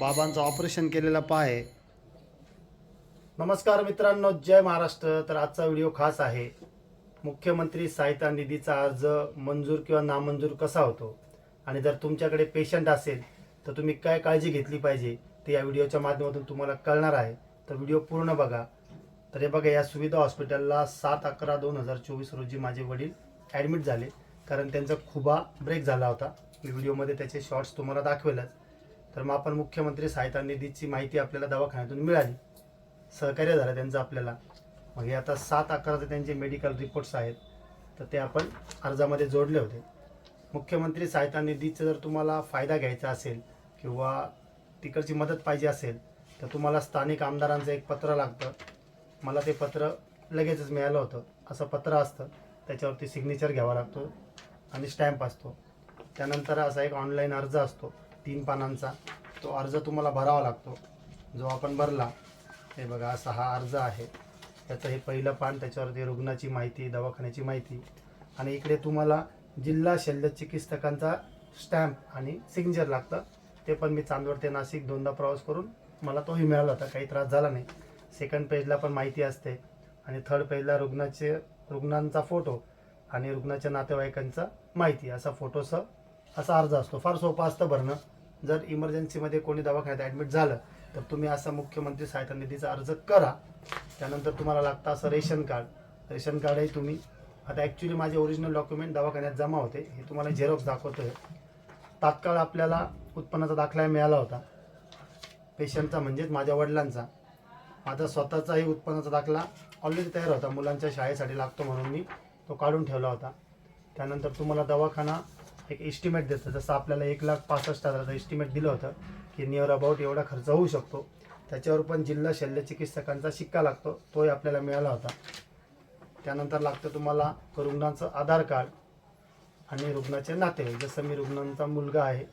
बाबांचं ऑपरेशन केलेला पाय. आहे. नमस्कार मित्रांनो जय महाराष्ट्र. तर आजचा व्हिडिओ खास आहे. मुख्यमंत्री सहायता निधीचा अर्ज मंजूर किंवा नामंजूर कसा होतो? आणि जर तुमच्याकडे पेशंट असेल तर तुम्ही काय काळजी घेतली पाहिजे? ते या व्हिडिओच्या माध्यमातून तुम्हाला कळणार आहे. तर व्हिडिओ पूर्ण बघा. तर हे बघा या सुविधा हॉस्पिटलला सात अकरा दोन हजार चोवीस रोजी माझे वडील ॲडमिट झाले. कारण त्यांचा खुबा ब्रेक झाला होता. मी व्हिडिओमध्ये त्याचे शॉर्ट्स तुम्हाला दाखवेलच. तर मग आपण मुख्यमंत्री सहायता निधीची माहिती आपल्याला दवाखान्यातून मिळाली. सहकार्य झालं त्यांचं आपल्याला. मग हे आता सात अकराचे त्यांचे मेडिकल रिपोर्ट्स आहेत. तर ते आपण अर्जामध्ये जोडले होते. मुख्यमंत्री सहायता निधीचा जर तुम्हाला फायदा घ्यायचा असेल किंवा तिकडची मदत पाहिजे असेल तर तुम्हाला स्थानिक आमदारांचं एक पत्र लागतं. मला ते पत्र लगेचच मिळालं होतं. असं पत्र असतं. त्याच्यावरती सिग्नेचर घ्यावा लागतो आणि स्टॅम्प असतो. त्यानंतर असा एक ऑनलाईन अर्ज असतो तीन पानांचा. तो अर्ज तुम्हाला भरावा लागतो. जो आपण भरला हे बघा असा हा अर्ज आहे. त्याचं हे पहिलं पान त्याच्यावरती रुग्णाची माहिती दवाखान्याची माहिती आणि इकडे तुम्हाला जिल्हा शल्य चिकित्सकांचा स्टॅम्प आणि सिग्नेचर लागतं. ते पण मी चांदवड ते नाशिक दोनदा प्रवास करून मला तोही मिळाला होता. काही त्रास झाला नाही. सेकंड पेजला पण माहिती असते. आणि थर्ड पेजला रुग्णाचे रुग्णांचा फोटो आणि रुग्णाच्या नातेवाईकांचा माहिती. असा फोटोसह असा अर्ज असतो. फार सोपं असतं भरणं. जर इमर्जन्सीमध्ये कोणी दवाखान्यात ॲडमिट झालं तर तुम्ही असा मुख्यमंत्री सहायता निधीचा अर्ज करा. त्यानंतर तुम्हाला लागतं असं रेशन कार्ड. रेशन कार्डही तुम्ही आता ॲक्च्युली माझे ओरिजिनल डॉक्युमेंट दवाखान्यात जमा होते. हे तुम्हाला झेरॉक्स दाखवतोय. तात्काळ आपल्याला उत्पन्नाचा दाखला मिळाला होता. पेशंटचा म्हणजेच माझ्या वडिलांचा. माझा स्वतःचाही उत्पन्नाचा दाखला ऑलरेडी तयार होता. मुलांच्या शाळेसाठी लागतो म्हणून मी तो काढून ठेवला होता. त्यानंतर तुम्हाला दवाखाना एक एस्टिमेट देतं. जसं आपल्याला एक लाख पासष्ट हजाराचं एस्टिमेट दिलं होतं की नियर अबाउट एवढा खर्च होऊ शकतो. त्याच्यावर पण जिल्हा शल्य चिकित्सकांचा शिक्का लागतो. तोही आपल्याला मिळाला होता. त्यानंतर लागतं तुम्हाला रुग्णाचं आधार कार्ड आणि रुग्णाचे नातेवाईक. जसं मी रुग्णांचा मुलगा आहे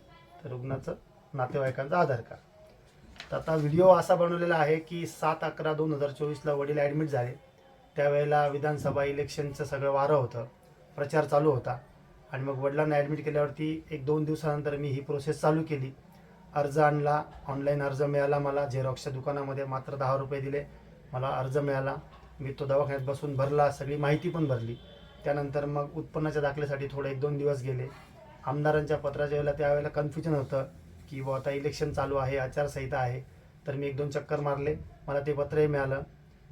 तर रुग्णाचं नातेवाईकांचं आधार कार्ड. तर आता व्हिडिओ असा बनवलेला आहे की सात अकरा दोन हजार चोवीसला वडील ॲडमिट झाले. त्यावेळेला विधानसभा इलेक्शनचं सगळं वारं होतं. प्रचार चालू होता. आणि मग वडिलांना ॲडमिट केल्यावरती एक दोन दिवसानंतर मी ही प्रोसेस चालू केली. अर्ज आणला. ऑनलाईन अर्ज मिळाला मला. झेरॉक्सच्या दुकानामध्ये मात्र दहा रुपये दिले. मला अर्ज मिळाला. मी तो दवाखान्यात बसून भरला. सगळी माहिती पण भरली. त्यानंतर मग उत्पन्नाच्या दाखल्यासाठी थोडे एक दोन दिवस गेले. आमदारांच्या पत्राच्या वेळेला त्यावेळेला कन्फ्युजन होतं. की बा आता इलेक्शन चालू आहे आचारसंहिता आहे तर मी एक दोन चक्कर मारले. मला ते पत्रही मिळालं.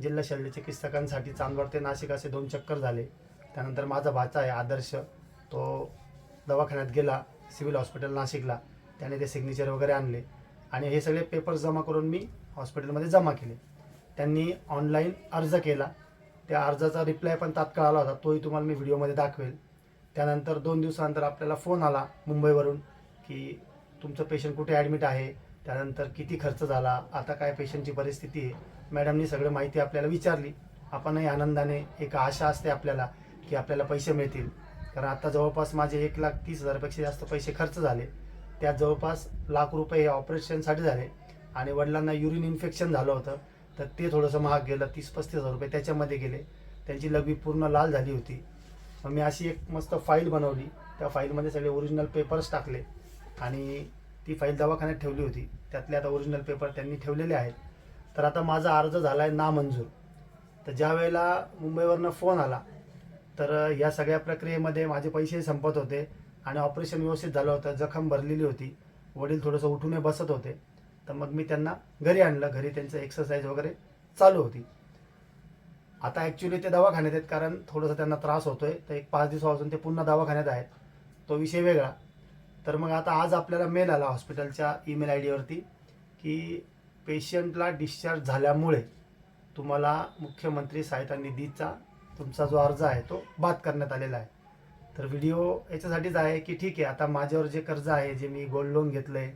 जिल्हा शल्य चिकित्सकांसाठी चांदवड ते नाशिक असे दोन चक्कर झाले. त्यानंतर माझा भाचा आहे आदर्श. तो दवाखान्यात गेला सिव्हिल हॉस्पिटल नाशिकला. त्याने ते सिग्नेचर वगैरे आणले. आणि हे सगळे पेपर्स जमा करून मी हॉस्पिटलमध्ये जमा केले. त्यांनी ऑनलाईन अर्ज केला. त्या अर्जाचा रिप्लाय पण तात्काळ आला होता. तोही तुम्हाला मी व्हिडिओमध्ये दाखवेल. त्यानंतर दोन दिवसानंतर आपल्याला फोन आला मुंबईवरून की तुमचं पेशंट कुठे ॲडमिट आहे? त्यानंतर किती खर्च झाला? आता काय पेशंटची परिस्थिती आहे? मॅडमनी सगळं माहिती आपल्याला विचारली. आपणही आनंदाने एक आशा असते आपल्याला की आपल्याला पैसे मिळतील. कारण आता जवळपास माझे एक लाख तीस हजारपेक्षा जास्त पैसे खर्च झाले. त्यात जवळपास लाख रुपये हे ऑपरेशनसाठी झाले. आणि वडिलांना युरिन इन्फेक्शन झालं होतं. तर ते थोडंसं महाग गेलं. तीस पस्तीस हजार रुपये त्याच्यामध्ये गेले. त्यांची लघवी पूर्ण लाल झाली होती. मग मी अशी एक मस्त फाईल बनवली. त्या फाईलमध्ये सगळे ओरिजिनल पेपर्स टाकले. आणि ती फाईल दवाखान्यात ठेवली होती. त्यातले आता ओरिजिनल पेपर त्यांनी ठेवलेले आहेत. तर आता माझा अर्ज झाला आहे नामंजूर. तर ज्या वेळेला मुंबईवरनं फोन आला तर या सगळ्या प्रक्रियेमध्ये माझे पैसे संपत होते आणि ऑपरेशन व्यवस्थित झालं होतं. जखम भरलेली होती. वडील थोडंसं उठून बसत होते. तर मग मी त्यांना घरी आणलं. घरी त्यांचं एक्सरसाइज वगैरे चालू होती. आता ॲक्च्युली ते दवाखान्यात आहेत कारण थोडंसं त्यांना त्रास होतोय. तर एक पाच दिवसापासून ते पुन्हा दवाखान्यात आहेत. तो विषय वेगळा. तर मग आता आज आपल्याला मेल आला हॉस्पिटलच्या ईमेल आय डीवरती की पेशंटला डिस्चार्ज झाल्यामुळे तुम्हाला मुख्यमंत्री सहायता निधीचा तुमचा जो अर्ज आहे तो बाद करण्यात आलेला आहे. तर व्हिडिओ याच्यासाठीच आहे की ठीक आहे आता माझ्यावर जे कर्ज आहे जे मी गोल्ड लोन घेतलं आहे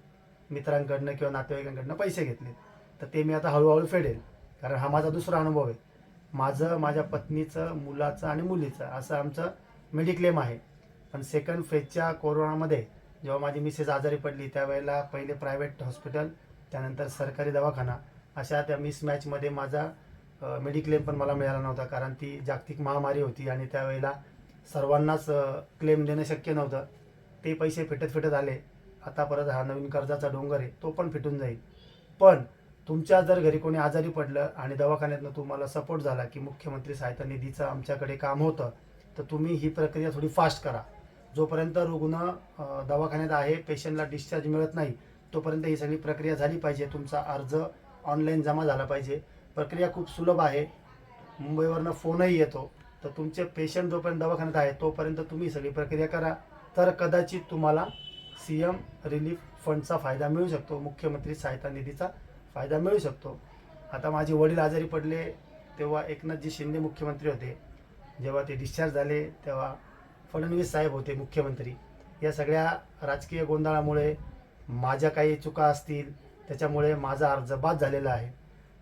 मित्रांकडनं किंवा नातेवाईकांकडनं पैसे घेतले तर ते मी आता हळूहळू फेडेल. कारण हा माझा दुसरा अनुभव आहे. माझं माझ्या पत्नीचं मुलाचं आणि मुलीचं असं आमचं मेडिक्लेम आहे. पण सेकंड फेजच्या कोरोनामध्ये जेव्हा माझी मिसेस आजारी पडली त्यावेळेला पहिले प्रायव्हेट हॉस्पिटल त्यानंतर सरकारी दवाखाना. अशा त्या मिसमॅचमध्ये माझा मेडिक्लेम पण मला मिळाला नव्हता. कारण ती जागतिक महामारी होती आणि त्यावेळेला सर्वांनाच क्लेम देणं शक्य नव्हतं. ते पैसे फिटत फिटत आले. आता परत हा नवीन कर्जाचा डोंगर आहे तो पण फिटून जाईल. पण तुमच्या जर घरी कोणी आजारी पडलं आणि दवाखान्यातनं तुम्हाला सपोर्ट झाला की मुख्यमंत्री सहायता निधीचं आमच्याकडे काम होतं तर तुम्ही ही प्रक्रिया थोडी फास्ट करा. जोपर्यंत रुग्ण दवाखान्यात आहे पेशंटला डिस्चार्ज मिळत नाही तोपर्यंत ही सगळी प्रक्रिया झाली पाहिजे. तुमचा अर्ज ऑनलाईन जमा झाला पाहिजे. प्रक्रिया खूप सुलभ आहे. मुंबईवरनं फोनही येतो. तर तुमचे पेशंट जोपर्यंत दवाखान्यात आहे तोपर्यंत तुम्ही सगळी प्रक्रिया करा. तर कदाचित तुम्हाला सी एम रिलीफ फंडचा फायदा मिळू शकतो. मुख्यमंत्री सहायता निधीचा फायदा मिळू शकतो. आता माझे वडील आजारी पडले तेव्हा एकनाथजी शिंदे मुख्यमंत्री होते. जेव्हा ते डिस्चार्ज झाले तेव्हा फडणवीस साहेब होते मुख्यमंत्री. या सगळ्या राजकीय गोंधळामुळे माझ्या काही चुका असतील त्याच्यामुळे माझा अर्ज बाद झालेला आहे.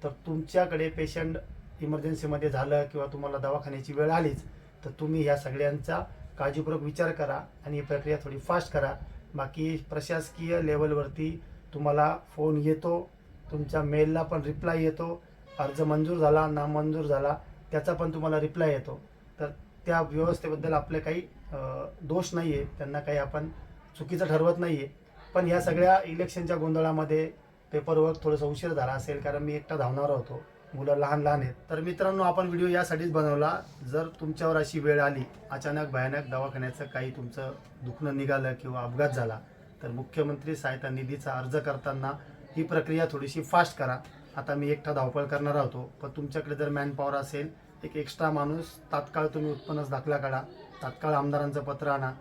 तर तुमच्याकडे पेशंट इमर्जन्सीमध्ये झालं किंवा तुम्हाला दवाखान्याची वेळ आलीच तर तुम्ही ह्या सगळ्यांचा काळजीपूर्वक विचार करा आणि ही प्रक्रिया थोडी फास्ट करा. बाकी प्रशासकीय लेवलवरती तुम्हाला फोन येतो तुमच्या मेलला पण रिप्लाय येतो. अर्ज मंजूर झाला नामंजूर झाला त्याचा पण तुम्हाला रिप्लाय येतो. तर त्या व्यवस्थेबद्दल आपले काही दोष नाही आहे त्यांना काही आपण चुकीचं ठरवत नाही आहे पण ह्या सगळ्या इलेक्शनच्या गोंधळामध्ये पेपरवर्क थोडंसं उशीर झाला असेल कारण मी एकटा धावणार होतो. मुलं लहान लहान आहेत. तर मित्रांनो आपण व्हिडिओ यासाठीच बनवला. जर तुमच्यावर अशी वेळ आली अचानक भयानक दवाखान्याचं काही तुमचं दुखणं निघालं किंवा अपघात झाला तर मुख्यमंत्री सहायता निधीचा अर्ज करताना ही प्रक्रिया थोडीशी फास्ट करा. आता मी एकटा धावपळ करणार होतो. पण तुमच्याकडे जर मॅनपॉवर असेल एक एक्स्ट्रा माणूस तात्काळ तुम्ही उत्पन्नच दाखला काढा तात्काळ आमदारांचं पत्र आणा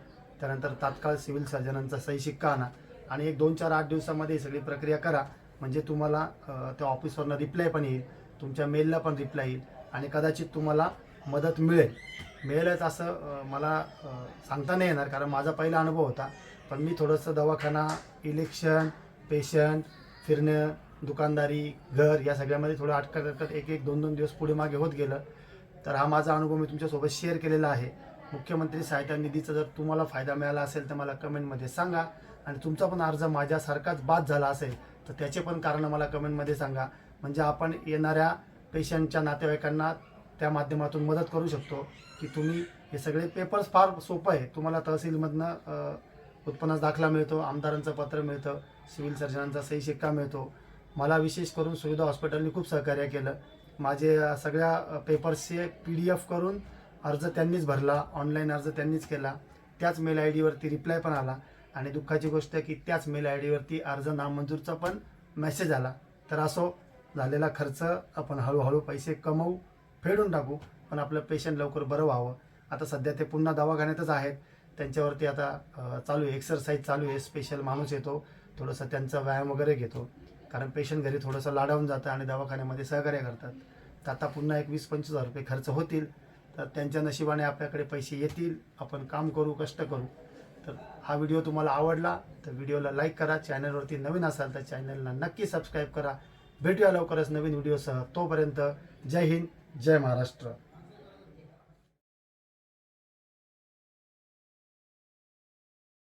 त्यानंतर तात्काळ सिव्हिल सर्जनांचा सही शिक्का आणा आणि एक दोन चार आठ दिवसामध्ये ही सगळी प्रक्रिया करा. म्हणजे तुम्हाला त्या ऑफिसवरनं रिप्लाय पण येईल तुमच्या मेलला पण रिप्लाय येईल आणि कदाचित तुम्हाला मदत मिळेल. मिळेलच असं मला सांगता नाही येणार कारण माझा पहिला अनुभव होता. पण मी थोडंसं दवाखाना इलेक्शन पेशंट फिरणं दुकानदारी घर या सगळ्यामध्ये थोडं अटकत अटकत एक एक दोन दोन दिवस पुढे मागे होत गेलं. तर हा माझा अनुभव मी तुमच्यासोबत शेअर केलेला आहे. मुख्यमंत्री सहायता निधीचा जर तुम्हाला फायदा मिळाला असेल तर मला कमेंटमध्ये सांगा. आणि तुमचा पण अर्ज माझ्यासारखाच बाद झाला असेल तर त्याचे पण कारण मला कमेंटमध्ये सांगा. म्हणजे आपण येणाऱ्या पेशंटच्या नातेवाईकांना त्या माध्यमातून मदत करू शकतो की तुम्ही हे सगळे पेपर्स फार सोपं आहे. तुम्हाला तहसीलमधनं उत्पन्नास उत्पन्नाचा दाखला मिळतो आमदारांचं पत्र मिळतं सिव्हिल सर्जनांचा सही शिक्का मिळतो. मला विशेष करून सुविधा हॉस्पिटलने खूप सहकार्य केलं. माझे सगळ्या पेपर्सचे पी डी एफ करून अर्ज त्यांनीच भरला ऑनलाईन अर्ज त्यांनीच केला. त्याच मेल आय डीवरती रिप्लाय पण आला. आणि दुःखाची गोष्ट आहे की त्याच मेल आय डीवरती अर्ज नामंजूरचा पण मेसेज आला. तर असो झालेला खर्च आपण हळूहळू पैसे कमवू फेडून टाकू पण आपलं पेशंट लवकर बरं व्हावं. आता सध्या ते पुन्हा दवाखान्यातच आहेत. त्यांच्यावरती आता चालू आहे एक्सरसाइज चालू आहे स्पेशल माणूस येतो. थोडंसं त्यांचा व्यायाम वगैरे घेतो. कारण पेशंट घरी थोडंसं लाडावून जातं आणि दवाखान्यामध्ये सहकार्य करतात. तर आता पुन्हा एक वीस पंचवीस हजार रुपये खर्च होतील. तर त्यांच्या नशिबाने आपल्याकडे पैसे येतील. आपण काम करू कष्ट करू. तर हा व्हिडिओ तुम्हाला आवडला तर व्हिडिओला लाईक करा. चॅनलवरती नवीन असाल तर चॅनलला नक्की सबस्क्राईब करा. भेटूया लवकरच नवीन व्हिडिओसह. तोपर्यंत जय हिंद जय महाराष्ट्र.